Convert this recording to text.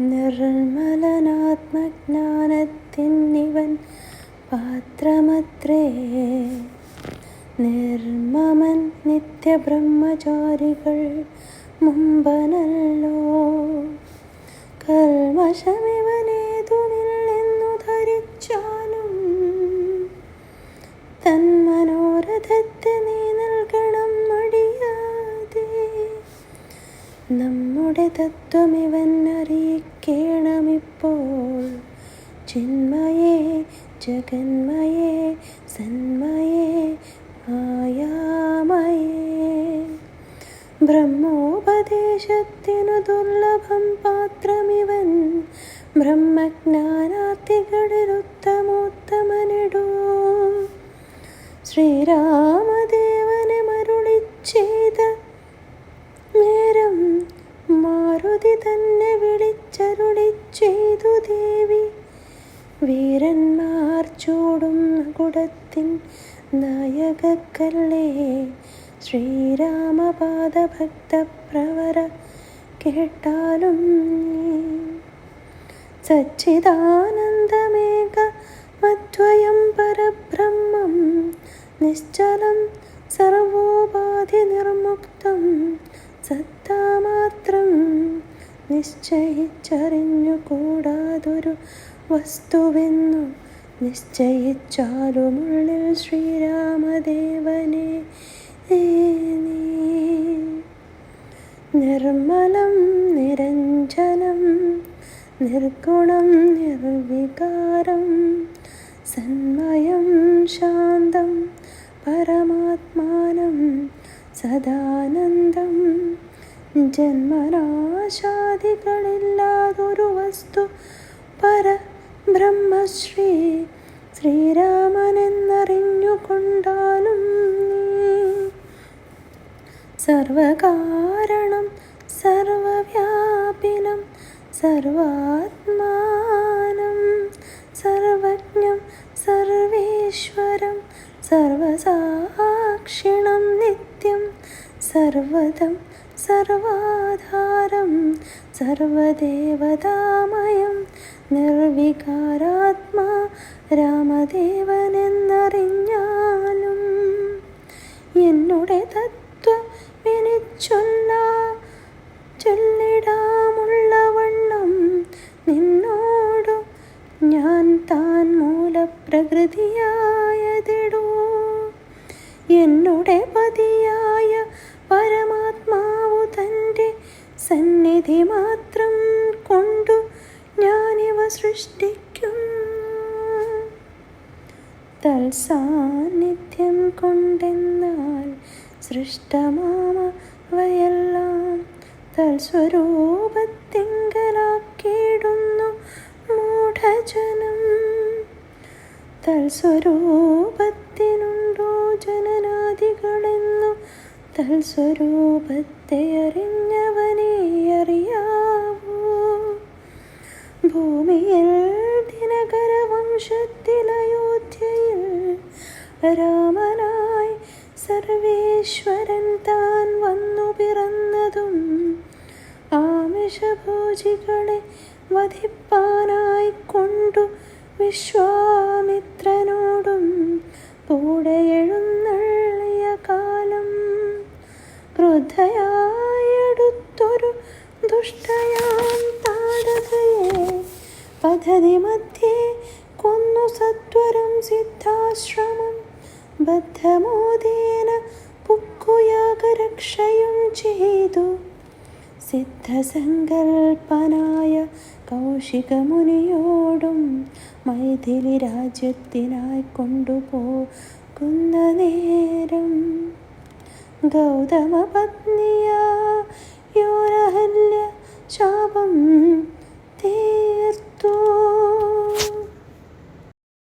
നിർമ്മലനാത്മജ്ഞാനത്തിന്നിവൻ പാത്രമത്രേ. നിർമ്മമൻ നിത്യബ്രഹ്മചാരികൾ മുമ്പനല്ലോ. കൽമശമിവനേതുമില്ലെന്നു ധരിച്ചാലും തൻ മനോരഥത്തെ നീ നൽകണം മടിയാതെ. നമ്മുടെ തത്വമിവൻ അറിയിക്കണമിപ്പോൾ ചിന്മയേ ജഗന്മയേ സന്മയേ മായാമയേ. ബ്രഹ്മോപദേശത്തിനു ദുർലഭം പാത്രമിവൻ. ബ്രഹ്മജ്ഞാനാർത്ഥികളിലുത്തമോത്തമനിടൂ ശ്രീരാമദേവനെ തന്നെ വിളിച്ചരുളി ചെയ്തു ദേവി. വീരന്മാർ ചൂടും കുടത്തിൻ നായകക്കല്ലേ? ശ്രീരാമപാദഭക്തപ്രവര കേട്ടാലും സച്ചിദാനന്ദമേക മധ്വയം പരബ്രഹ്മം നിശ്ചലം സർവോപാധി നിർമുക്തം സത്താമാത്രം നിശ്ചയിച്ചറിഞ്ഞുകൂടാതൊരു വസ്തുവെന്നു നിശ്ചയിച്ചാലുമുള്ളിൽ ശ്രീരാമദേവനെ നിർമ്മലം നിരഞ്ജനം നിർഗുണം നിർവികാരം സന്മയം ശാന്തം പരമാത്മാനം സദാനന്ദം ജന്മനാശാദികളില്ലാതൊരു വസ്തു പര ബ്രഹ്മശ്രീ ശ്രീരാമനെന്നറിഞ്ഞുകൊണ്ടാലും നീ. സർവകാരണം സർവവ്യാപിനം സർവാത്മാനം സർവജ്ഞം സർവേശ്വരം സർവസാക്ഷിണം നിത്യം സർവദം സർവാധാരം സർവദേവതാമയം നിർവികാരാത്മാ രാമദേവനെന്നറിഞ്ഞാലും എന്നുടെ തത്വം ചൊല്ലിടാമുള്ളവണ്ണം ചൊല്ലിടാമുള്ള വണ്ണം നിന്നോടു ഞാൻ താൻ മൂലപ്രകൃതിയായതിടൂ സന്നിധി മാത്രം കൊണ്ടു ഞാനിവ സൃഷ്ടിക്കും. തൽസാന്നിധ്യം കൊണ്ടെന്നാൽ സൃഷ്ടമാമ വയെല്ലാം തൽസ്വരൂപത്തിങ്കലാക്കിയിടുന്നു മൂഢജനം. തൽസ്വരൂപത്തിനുണ്ടോ ജനനാദികളെന്നു തൽസ്വരൂപത്തെ അറിഞ്ഞവനെ അറിയാവൂ ഭൂമിയിൽ ദിനകര വംശത്തിൽ അയോധ്യയിൽ രാമനായി സർവേശ്വരൻ താൻ വന്നു പിറന്നതും ആമിഷഭോജികളെ വധിപ്പാനായി കൊണ്ടു വിശ്വാമിത്രനോടും പദ്ധതി മധ്യേ കൊന്നു സത്വരം സിദ്ധാശ്രമം. ബദ്ധമോദേന പുക്കുയാഗരക്ഷയും ചെയ്തു. സിദ്ധസങ്കൽപ്പനായ കൗശികമുനിയോടും മൈഥിലി രാജ്യത്തിനായി കൊണ്ടുപോകുന്ന നേരം. ഗൗതമ പത്നിയ ശാപം